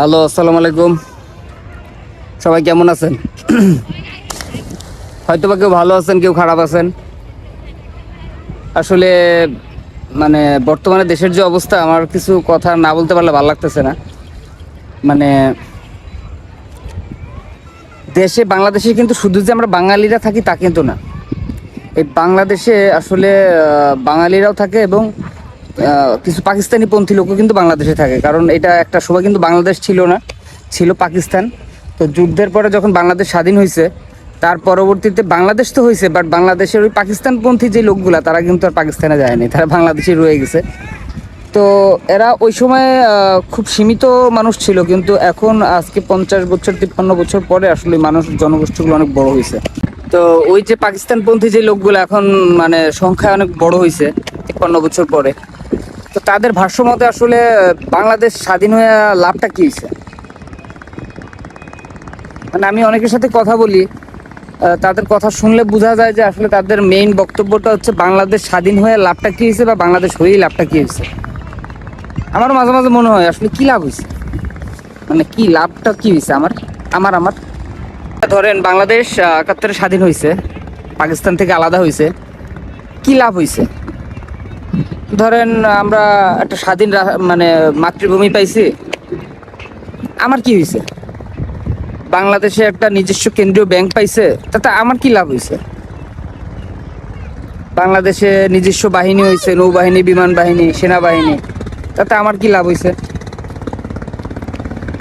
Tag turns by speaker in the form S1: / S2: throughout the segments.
S1: Hello, আসসালামু আলাইকুম। সবাই কেমন আছেন? হয়তো বা কেউ ভালো আছেন, কেউ খারাপ আছেন। আসলে মানে বর্তমানে দেশের যে অবস্থা, আমার কিছু কথা না বলতে পারলে ভালো লাগতেছে না। মানে দেশে, বাংলাদেশে কিন্তু শুধু যে আমরা বাঙালিরা থাকি তা কিন্তু না। এই বাংলাদেশে আসলে বাঙালিরাও থাকে এবং কিছু পাকিস্তানি পন্থী লোকও কিন্তু বাংলাদেশে থাকে। কারণ এটা একটা সময় কিন্তু বাংলাদেশ ছিল না, ছিল পাকিস্তান। তো যুদ্ধের পরে যখন বাংলাদেশ স্বাধীন হয়েছে তার পরবর্তীতে বাংলাদেশ তো হয়েছে বাট বাংলাদেশের ওই পাকিস্তানপন্থী যে লোকগুলা, তারা কিন্তু আর পাকিস্তানে যায়নি, তারা বাংলাদেশে রয়ে গেছে। তো এরা ওই সময় খুব সীমিত মানুষ ছিল, কিন্তু এখন আজকে পঞ্চাশ বছর, তিপ্পান্ন বছর পরে আসলে মানুষ জনগোষ্ঠীগুলো অনেক বড় হয়েছে তো ওই যে পাকিস্তানপন্থী যে লোকগুলো এখন মানে সংখ্যা অনেক বড় হয়েছে তিপ্পান্ন বছর পরে। তো তাদের ভাষ্য মতে আসলে বাংলাদেশ স্বাধীন হয়ে লাভটা কি হয়েছে? মানে আমি অনেকের সাথে কথা বলি তাদের কথা শুনলে বোঝা যায় যে আসলে তাদের মেইন বক্তব্যটা হচ্ছে বাংলাদেশ স্বাধীন হয়ে লাভটা কি হয়েছে বা বাংলাদেশ হয়েই লাভটা কি হয়েছে? আমার মাঝে মাঝে মনে হয়, আসলে কি লাভ হয়েছে? মানে কি লাভটা কি হয়েছে আমার? আমার আমার। ধরেন বাংলাদেশ একাত্তরে স্বাধীন হয়েছে, পাকিস্তান থেকে আলাদা হয়েছে, কি লাভ হয়েছে? ধরেন আমরা একটা স্বাধীন মানে মাতৃভূমি পাইছি। আমার কি হয়েছে বাংলাদেশে একটা নিজস্ব কেন্দ্রীয় ব্যাংক পাইছে, তাতে আমার কি লাভ হয়েছে বাংলাদেশে নিজস্ব বাহিনী হয়েছে নৌবাহিনী, বিমান বাহিনী, সেনাবাহিনী, তাতে আমার কি লাভ হয়েছে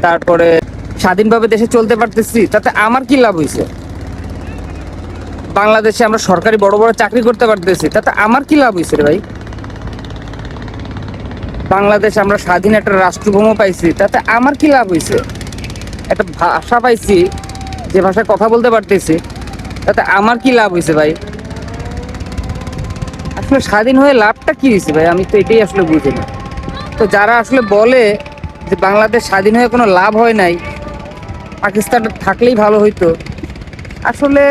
S1: তারপরে স্বাধীনভাবে দেশে চলতে পারতেছি, তাতে আমার কি লাভ হয়েছে বাংলাদেশে আমরা সরকারি বড় বড় চাকরি করতে পারতেছি, তাতে আমার কি লাভ হয়েছে রে ভাই? বাংলাদেশ আমরা স্বাধীন একটা রাষ্ট্রভূমি পাইছি, তাতে আমার কি লাভ হয়েছে একটা ভাষা পাইছি, যে ভাষায় কথা বলতে পারতেছি, তাতে আমার কি লাভ হয়েছে ভাই? আসলে স্বাধীন হয়ে লাভটা কি হয়েছে ভাই? আমি তো এটাই আসলে বুঝি না। তো যারা আসলে বলে যে বাংলাদেশ স্বাধীন হয়ে কোনো লাভ হয় নাই, পাকিস্তান থাকলেই ভালো হইতো, আসলে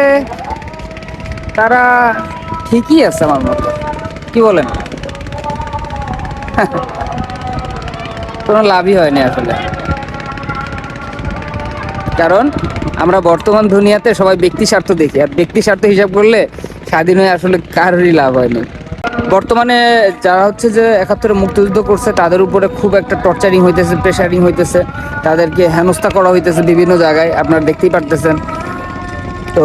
S1: তারা ঠিকই আছে আমার মতো। কি বলেন? কোনো লাভই হয়নি আসলে। কারণ আমরা বর্তমান দুনিয়াতে সবাই ব্যক্তি স্বার্থ দেখি, আর ব্যক্তি স্বার্থ হিসাব করলে স্বাধীন হয়ে আসলে কারোরই লাভ হয়নি। বর্তমানে যারা হচ্ছে যে একাত্তরে মুক্তিযুদ্ধ করছে, তাদের উপরে খুব একটা টর্চারিং হইতেছে প্রেশারিং হইতেছে, তাদেরকে হেনস্থা করা হইতেছে বিভিন্ন জায়গায়, আপনারা দেখতেই পারতেছেন। তো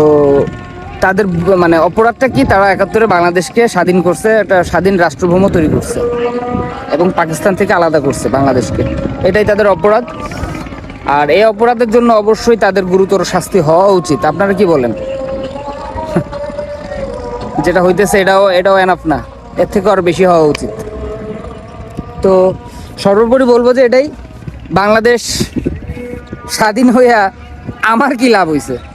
S1: তাদের মানে অপরাধটা কি? তারা একাত্তরে বাংলাদেশকে স্বাধীন করছে, একটা স্বাধীন রাষ্ট্রভূমি তৈরি করছে। এবং পাকিস্তান থেকে আলাদা করছে বাংলাদেশকে। এটাই তাদের অপরাধ। আর এই অপরাধের জন্য অবশ্যই তাদের গুরুতর শাস্তি হওয়া উচিত। আপনারা কি বলেন? যেটা হইতেছে এটাও এটাও এনাফ না। এর থেকে আরও বেশি হওয়া উচিত। তো সর্বোপরি বলব যে এটাই, বাংলাদেশ স্বাধীন হইয়া আমার কি লাভ হয়েছে